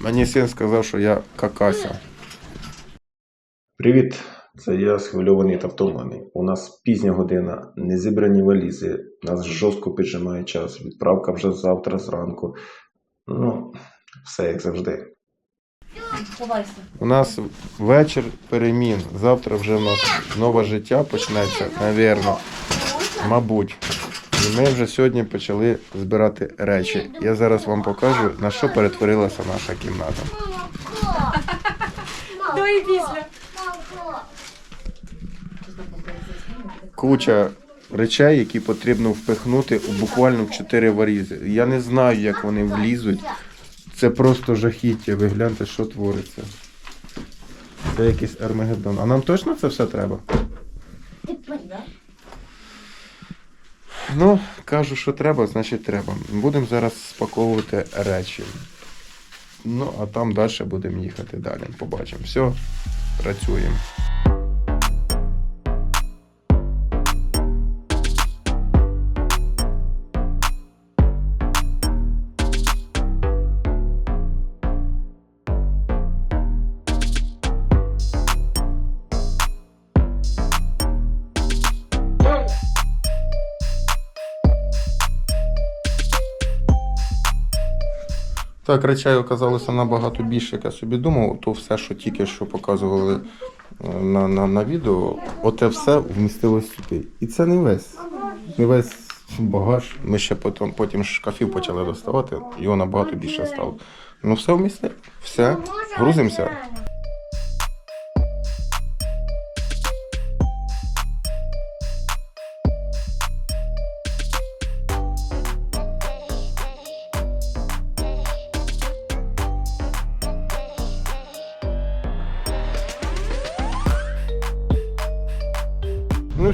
Мені син сказав, що я какася. Привіт, це я схвильований та втомлений. У нас пізня година, не зібрані валізи, нас жорстко піджимає час, відправка вже завтра зранку. Ну, все як завжди. У нас вечір перемін. Завтра вже в нас нове життя почнеться, навірно, мабуть. І ми вже сьогодні почали збирати речі. Я зараз вам покажу, на що перетворилася наша кімната. До і після. Куча речей, які потрібно впихнути буквально в 4 варізи. Я не знаю, як вони влізуть. Це просто жахіття. Ви гляньте, що твориться. Це якийсь Армагеддон. А нам точно це все треба? Ну, кажу, що треба, значить треба. Будемо зараз спаковувати речі. Ну, а там далі будемо їхати далі. Побачимо. Все, працюємо. Так, речей оказалося набагато більше, як я собі думав. То все, що тільки що показували е, на, на, на відео, оте все вмістилось сюди. І це не весь. Не весь багаж. Ми ще потім, потім шкафів почали доставати, його набагато більше стало. Ну все вмістили. Все, грузимося.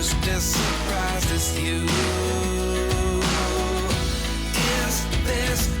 just as surprised as you. Is this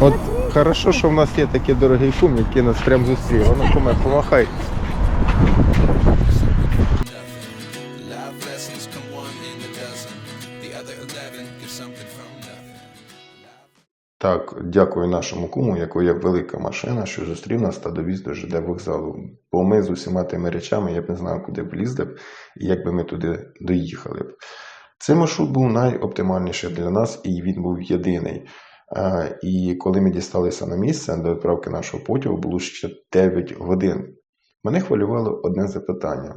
От хорошо, що в нас є такий дорогий кум, який нас прям зустрів. Воно куме, помахай. Так, дякую нашому куму, якого є велика машина, що зустрів нас та довіз до ЖД вокзалу. Бо ми з усіма тими речами я б не знав, куди б влізли б і як би ми туди доїхали б. Цей маршрут був найоптимальніший для нас, і він був єдиний. Е, І коли ми дісталися на місце до відправки нашого потягу, було ще 9 годин. Мене хвилювало одне запитання: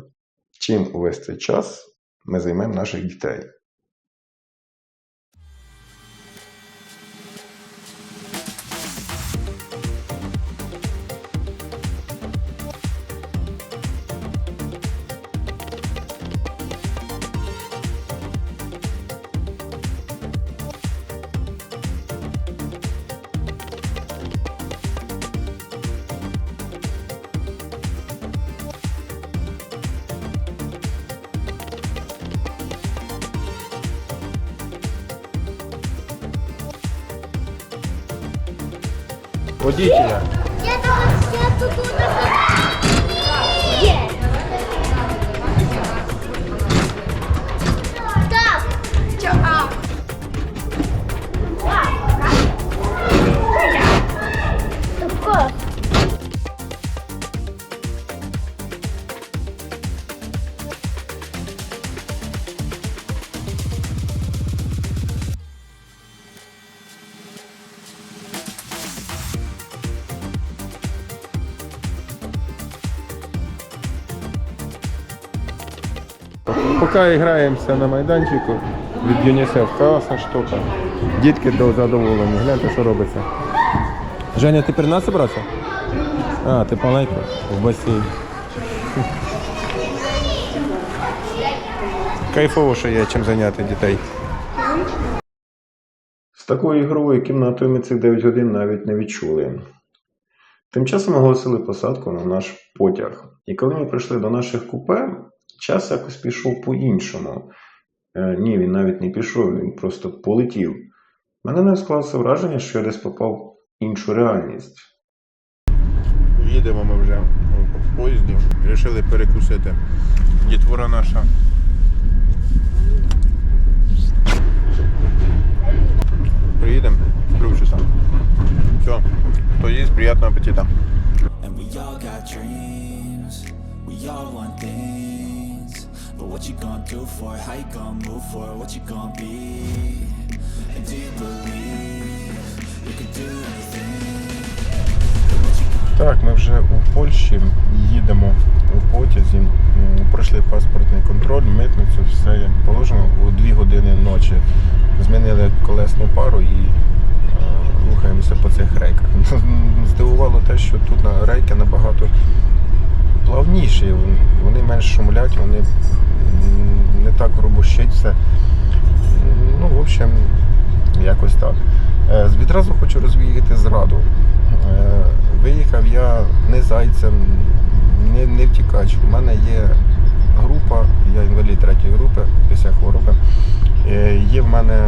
чим увесь цей час ми займемо наших дітей? Водителя. Я тут, я тут Поки граємося на майданчику від ЮНІСЕФ, класна штука. Дітки до задоволені. Гляньте, що робиться. Женя, ти при нас зібрався? А, ти маленько в басейн. Кайфово, що є чим зайняти дітей. З такою ігровою кімнатою ми цих 9 годин навіть не відчули. Тим часом оголосили посадку на наш потяг. І коли ми прийшли до наших купе, час якось пішов по-іншому. Е, ні, він навіть не пішов, він просто полетів. Мене не склалося враження, що я десь попав в іншу реальність. Їдемо ми вже в поїзді. Рішили перекусити. Дітвора наша. Приїдемо, включуся. Все, хто їсть, приємного апетита. And we all got dreams, we all want things. What you gonna do for it? How you gonna move for? What you gonna be? And do you believe you can do anything? Так, ми вже у Польщі їдемо у потязі. Пройшли паспортний контроль, митницю, все як положено у 2 години ночі. Змінили колесну пару і е, рухаємося по цих рейках. Здивувало те, що тут на рейки набагато плавніші, вони менш шумлять, вони не так грубощить все. Ну, в общем, якось так. Е, Відразу хочу розвіяти зраду. Е, Виїхав я не зайцем, не, не втікач. У мене є група, я інвалід третьої групи після хвороби. Е, Є в мене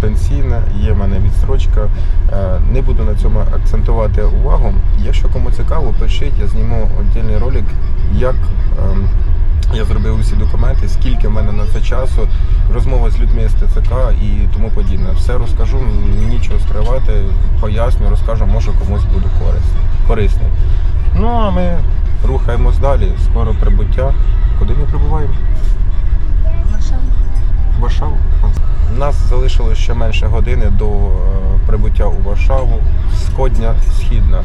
пенсійна, є в мене відстрочка. Е, Не буду на цьому акцентувати увагу. Якщо кому цікаво, пишіть, я зніму віддільний ролик, як ем, я зробив усі документи, скільки в мене на це часу, розмова з людьми з ТЦК і тому подібне. Все розкажу, нічого скривати, поясню, розкажу, може комусь буду корисний. Ну а ми рухаємось далі. Скоро прибуття. Куди ми прибуваємо? Варшаву. Нас залишилось ще менше години до е, прибуття у Варшаву. Сходня, східна.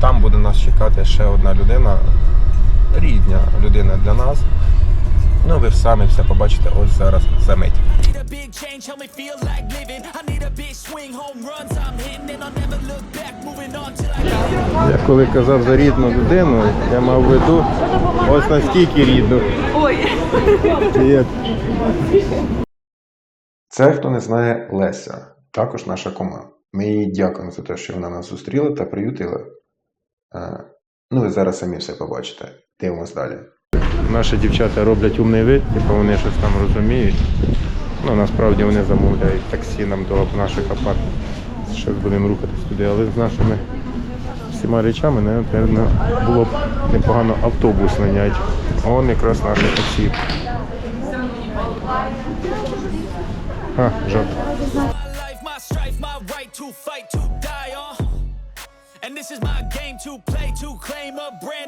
Там буде нас чекати ще одна людина, рідня людина для нас. Ну, ви самі все побачите ось зараз за мить. Я коли казав за рідну людину, я мав в виду ось наскільки рідну. Ой. Привіт. Це, хто не знає, Леся, також наша кома. Ми їй дякуємо за те, що вона нас зустріла та приютила. Е, Ну, ви зараз самі все побачите. Дивимось далі. Наші дівчата роблять умний вид, типу вони щось там розуміють. Ну, насправді вони замовляють таксі нам до наших апартів. Зараз будемо рухатись туди, але з нашими всіма речами, напевно, було б непогано автобус наняти. Он якраз наше таксі. А,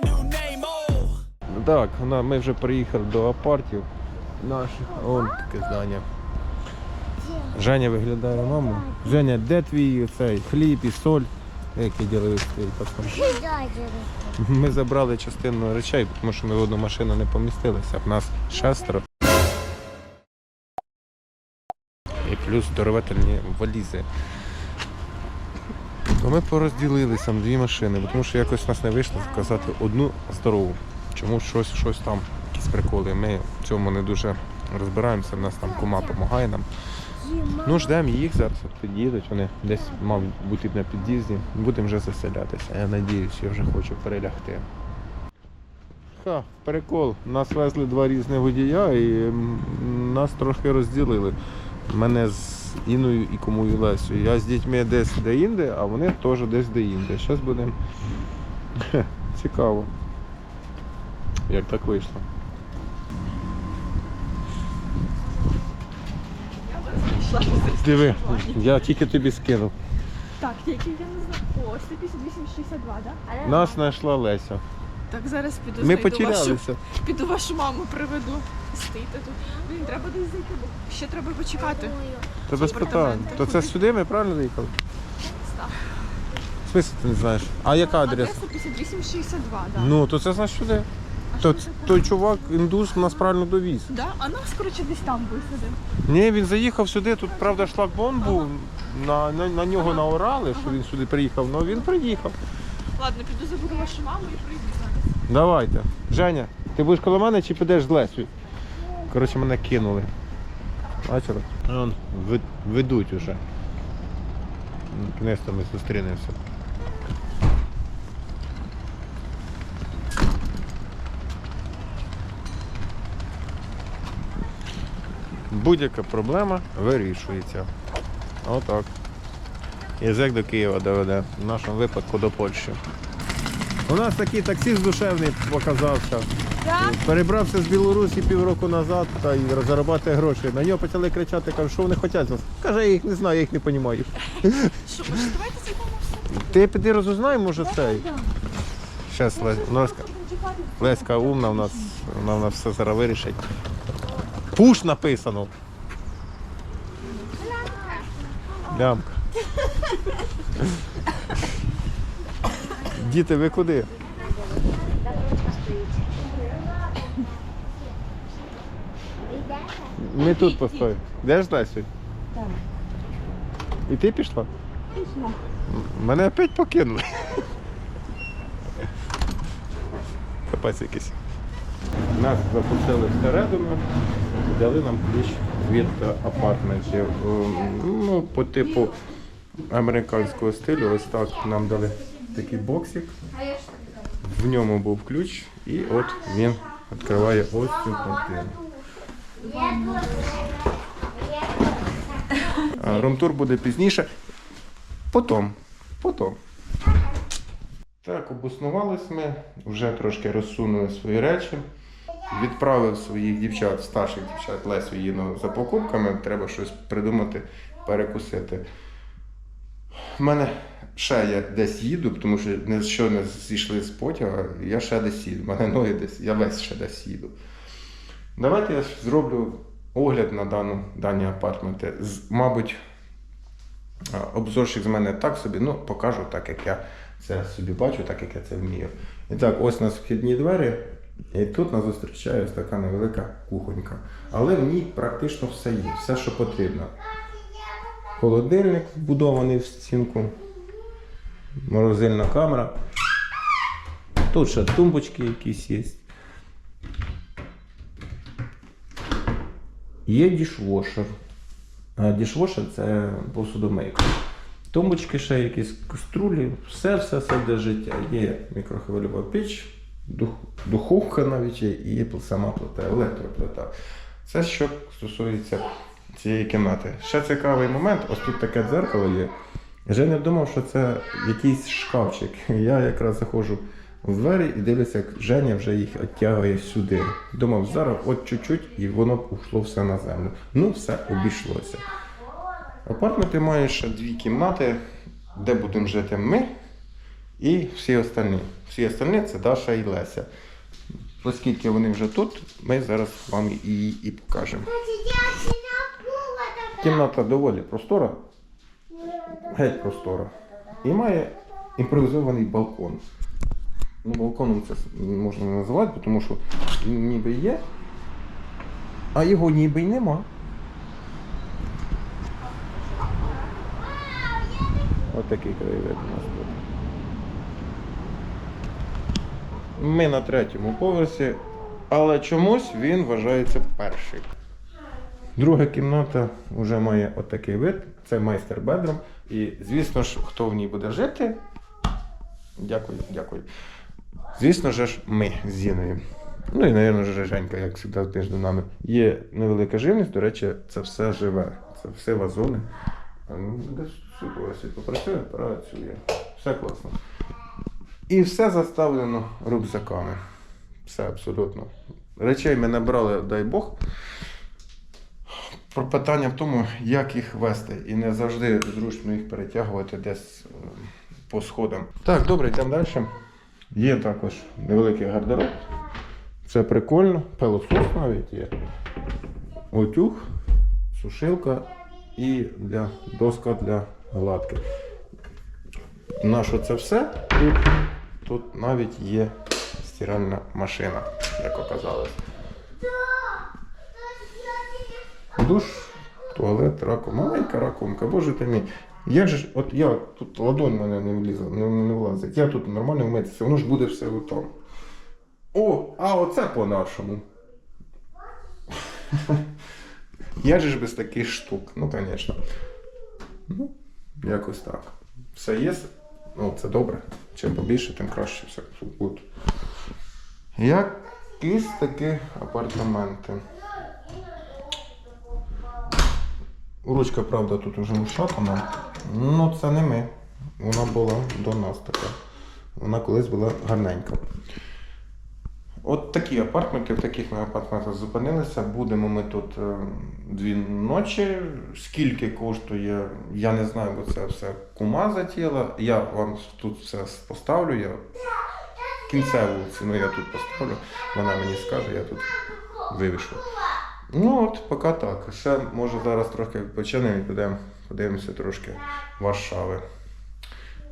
new name. Oh. Так, ми вже приїхали до апартів наших. Вон таке здання. Женя виглядає маму. Женя, де твій цей хліб і соль? Який ділили твій? Ми забрали частину речей, тому що ми в одну машину не помістилися. В нас шестеро. Плюс здоровительні валізи. То ми порозділилися дві машини, тому що якось у нас не вийшло заказати одну здорову. Чому щось, щось там, якісь приколи. Ми в цьому не дуже розбираємося, в нас там кума допомагає нам. Ну, ждемо їх зараз, під'їдуть, вони десь мають бути на під'їзді. Будемо вже заселятися. Я надіюсь, я вже хочу перелягти. Ха, прикол. Нас везли два різні водія і нас трохи розділили. Мене з Іною і Кумою Лесею. Я з дітьми десь де-інде, а вони теж десь де-інде. Зараз будемо. Цікаво. Як так вийшло. Диви, я тільки тобі скинув. Так, тільки я не знаю. О, 158,62, да? Нас знайшла Леся. Так, зараз піду Ми знайду вашу, потерялися. піду вашу маму приведу. Стійте тут. Блін, треба десь зайти, бо ще треба почекати. Та без питань. То це сюди ми правильно заїхали? Так. В ти не знаєш? А яка адреса? Адреса 5862, да. Ну, то це значить сюди. а То, це таке? той чувак, індус, нас правильно довіз. Да? А нас, коротше, десь там висадив. Ні, він заїхав сюди, тут, правда, шлагбаум був, на, на, на нього наорали, що він сюди приїхав, але він приїхав. Ладно, піду забуду вашу маму і прийду зараз. Давайте. Женя, ти будеш коло мене чи підеш з Лесю? Коротше, мене кинули. Бачили? Вон, ви- ведуть уже. Кнеста ми зустрінемося. Будь-яка проблема вирішується. Отак. Язик до Києва доведе, в нашому випадку до Польщі. У нас такий таксист душевний показався. Перебрався з Білорусі півроку назад та й заробляти гроші. На нього почали кричати, кажуть, що вони хочуть з нас. Каже, я їх не знаю, я їх не розумію. Що, може, давайте зайдемо? Ти піди розузнай, може цей. Зараз Леська, Леська умна, у нас, вона в нас все зараз вирішить. Пуш написано. Лямка. Діти, ви куди? Ми тут постоїмо. Де ж Лесю? Там. І ти пішла? Пішла. Мене опять покинули. Капець якийсь. Нас запустили всередину, дали нам ключ від апартментів. Ем, Ну, по типу американського стилю, ось так нам дали такий боксик. В ньому був ключ, і от він відкриває ось цю квартиру. Румтур буде пізніше. Потім. Потім. Так, обоснувались ми, вже трошки розсунули свої речі. Відправив своїх дівчат, старших дівчат Лесю Їну за покупками. Треба щось придумати, перекусити. У мене ще я десь їду, тому що не що не зійшли з потяга, я ще десь їду. У мене ноги десь, я весь ще десь їду. Давайте я зроблю огляд на дану, дані апартменти. З, мабуть, обзорщик з мене так собі, ну покажу так, як я це собі бачу, так як я це вмію. І так, ось у нас вхідні двері, і тут нас зустрічає ось така невелика кухонька. Але в ній практично все є, все, що потрібно. Холодильник вбудований в стінку, морозильна камера. Тут ще тумбочки якісь є. Є дішвошер. Дішвошер це посудомийка. Тумбочки ще якісь каструлі, все, все, все для життя. Є мікрохвильова піч, дух, духовка навіть є, і сама плита, електроплита. Це що стосується цієї кімнати. Ще цікавий момент, ось тут таке дзеркало є. Я не думав, що це якийсь шкафчик. Я якраз заходжу в двері і дивлюся, як Женя вже їх відтягує сюди. Думав, зараз от чуть-чуть і воно б ушло все на землю. Ну, все обійшлося. Апартменти мають ще дві кімнати, де будемо жити ми і всі остальні. Всі остальні це Даша і Леся. Оскільки вони вже тут, ми зараз вам її і покажемо. Кімната доволі простора, геть простора. І має імпровізований балкон. Ну, балконом це можна не називати, тому що він ніби є, а його ніби й нема. Ось такий краєвид у нас тут. Ми на третьому поверсі, але чомусь він вважається перший. Друга кімната вже має отакий вид. Це майстер бедром. І звісно ж, хто в ній буде жити. Дякую, дякую. Звісно ж, ми з Зіною. Ну і, мабуть, Женька, як завжди, між нами. Є невелика живність, до речі, це все живе. Це все вазони. Ну, Десь попрацює, працює. Все класно. І все заставлено рюкзаками. Все абсолютно. Речей ми набрали, дай Бог. Питання в тому, як їх вести. І не завжди зручно їх перетягувати десь е, по сходам. Так, добре, йдемо далі. Є також невеликий гардероб. Це прикольно. Пилосос навіть є. Утюг, сушилка і для, доска для гладки. На що це все? Тут навіть є стиральна машина, як оказалось. Душ, туалет, раковина. Маленька раковинка, боже ти мій. Як же ж, от я тут ладонь мене не влізе, не, не влазить. Я тут нормально вмитися, воно ж буде все там. О, а оце по-нашому. Я же ж без таких штук, ну, звісно. Ну, якось так. Все є. Ну, це добре. Чим побільше, тим краще все. Якісь такі апартаменти. Ручка, правда, тут уже ушатана. Ну, це не ми. Вона була до нас така. Вона колись була гарненька. От такі апартменти, в таких ми апартаментах зупинилися. Будемо ми тут е, дві ночі. Скільки коштує, я не знаю, бо це все кума затіла. Я вам тут все поставлю. Я кінцеву ціну я тут поставлю. Вона мені скаже, я тут вивішу. Ну от, поки так. Ще може зараз трохи відпочинемо і підемо, подивимося трошки Варшави.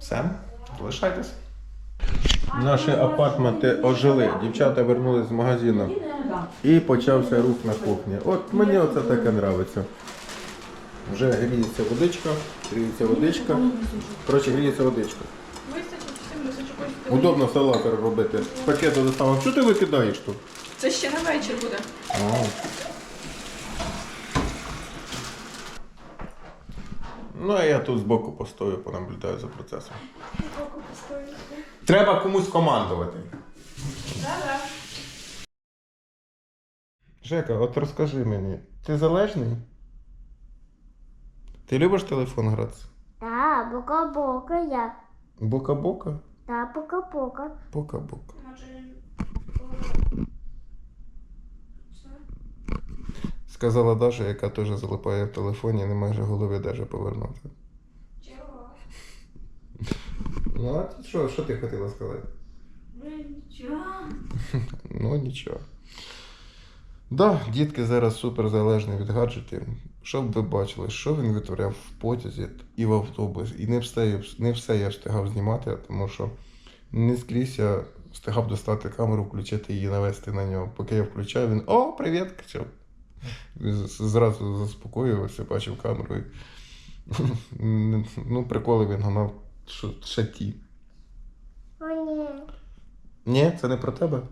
Все, залишайтесь. Наші апартменти ожили. Дівчата вернулись з магазину. І почався рух на кухні. От мені оце таке нравиться. Вже гріється водичка, гріється водичка. Коротше, гріється водичка. Удобно салат робити. З пакету доставав. Що ти викидаєш тут? Це ще на вечір буде. О. Ну, а я тут збоку постою, понаблюдаю за процесом. Треба комусь командувати. Жека, от розкажи мені, ти залежний? Ти любиш телефон гратися? Да, бока-бока я. Бока-бока? Да, бока-бока. Бока-бока. Сказала Даша, яка теж залипає в телефоні, і не може голови навіть повернути. Чого? Ну, а ти що, що ти хотіла сказати? Ну, нічого. Да, дітки зараз супер залежні від гаджетів. Щоб ви бачили, що він витворяв в потязі і в автобусі. І не все, не все я встигав знімати, тому що не скрізь я встигав достати камеру, включити її, навести на нього. Поки я включаю, він о, привіт! Зразу заспокоювався, бачив камеру. Ну, приколи він гнав шаті. О, ні. Ні, це не про тебе?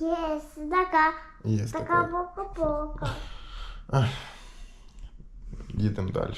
Є, така, Є така така. бока-бока. Їдемо далі.